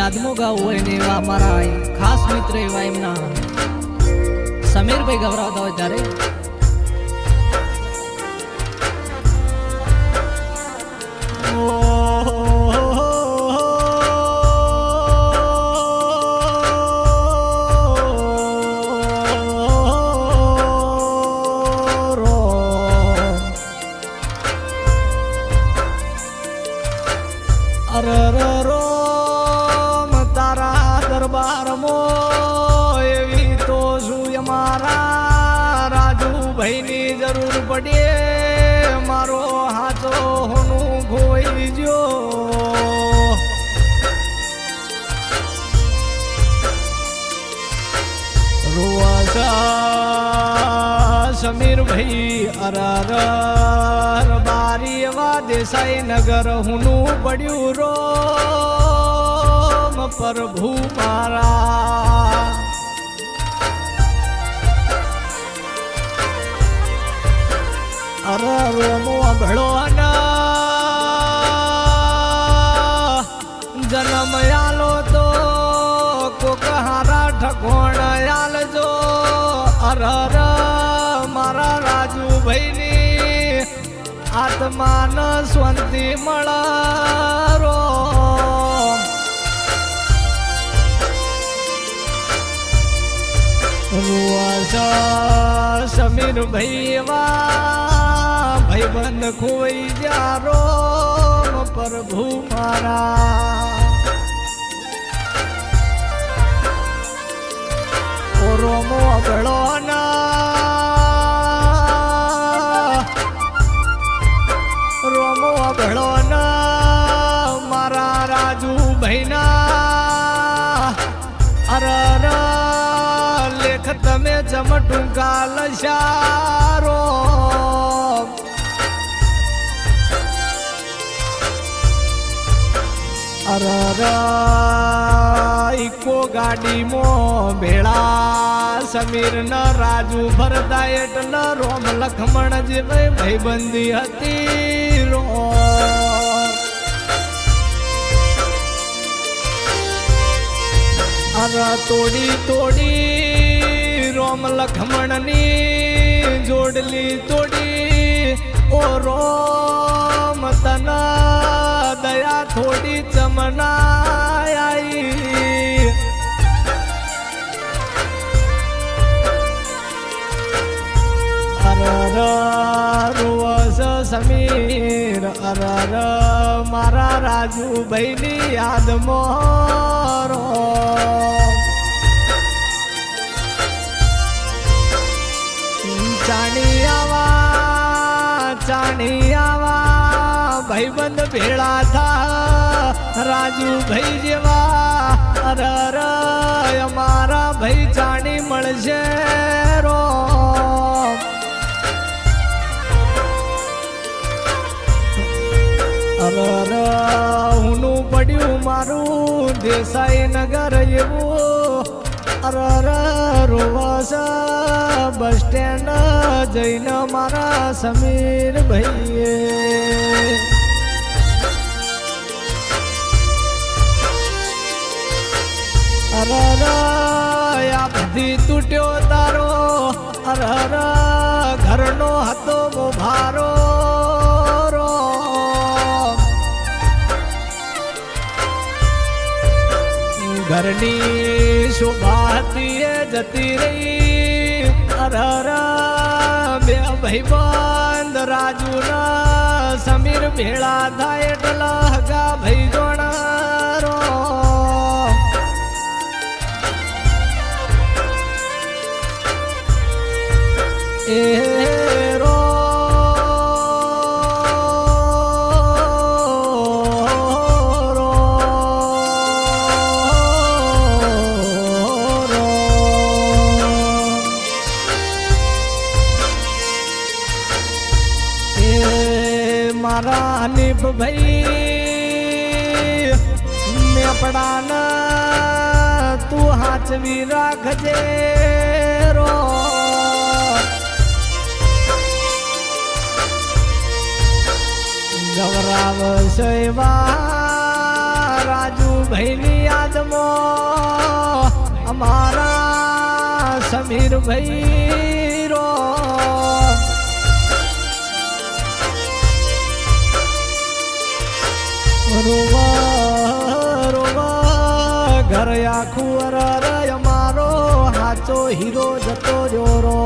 યાદમાં ગાવું હોય ને એવા અમારા ખાસ મિત્ર એવા એમના. સમીરભાઈ ગભરાવતા હોય ત્યારે. અરરરોમ દરબારમાં એવી તો શું અમારા રાજુભાઈની જરૂર પડે. મારો હાથો હોનું ખોઈ જો રોવાસા સમીરભાઈ અરાર બારી એવા દેસાઈ નગર હુનું પડ્યું રોમ પ્રભુ મારા. અરે રોમો અભળો જન્મ આલો તો કોક હારા ઠકોણ આલજો. અરર મારા રાજુભાઈની આત્માન સ્વંતિ મળરો. સમીર ભૈવા ભાઈબંધ ખોઈ જારો પ્રભુ મારા. રોમો અગળો રોમો અગળો મારા રાજુ ભાઈના તમે ચમટુંકા લશારો અરર ઇકો ગાડીમાં ભેળા સમીર ન રાજુ ભરતા એટલ રોમ લખમણ જે ભાઈબંધી હતી રો. અર, તોડી તોડી રોમ લખમણની જોડલી તોડી, ઓ રોમ તના દયા થોડી ચમનાઈ રોસ સમીર, અરર મારા રાજુભાઈની યાદ ચાણી આવા ચાણી આવા, ભાઈબંધ ભેળા થા રાજુ ભાઈ જેવા, અર અમારા ભાઈ ચાણી મળશે રો. અર હુનું પડ્યું મારું દેસાઈ નગર એવું બસ સ્ટેન્ડ જઈને મારા સમીર ભાઈએ. અરર બધી તૂટ્યો તારો. અરર ઘરનો હતો મોભારો. ઘરની શોભા હતી એ જતી રહી. અરર બે ભાઈબંધ રાજુ ના સમીર ભેળા થાય એટલા હગા ભાઈ જોણારો એ હનીફ ભાઈ મેપડાના તું હાચવી રાખજે રો. ગૌરાવ સેવા રાજુ ભાઈની યાદ અમારા સમીર ભાઈ રો. રોવા રોવા, ઘર આખું મારો હાચો હીરો જતો જોરો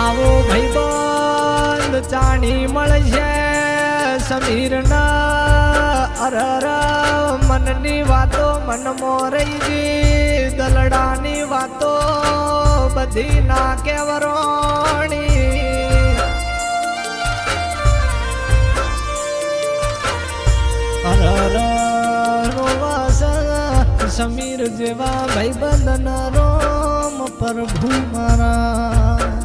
આવો ભાઈબંધ ચાણી મળશે સમીર ના અરર, મનની વાતો મનમાં રહી ગઈ બધી ના કેવરોણી સમીર જેવા ભાઈબંધ રોમ પ્રભુ મારા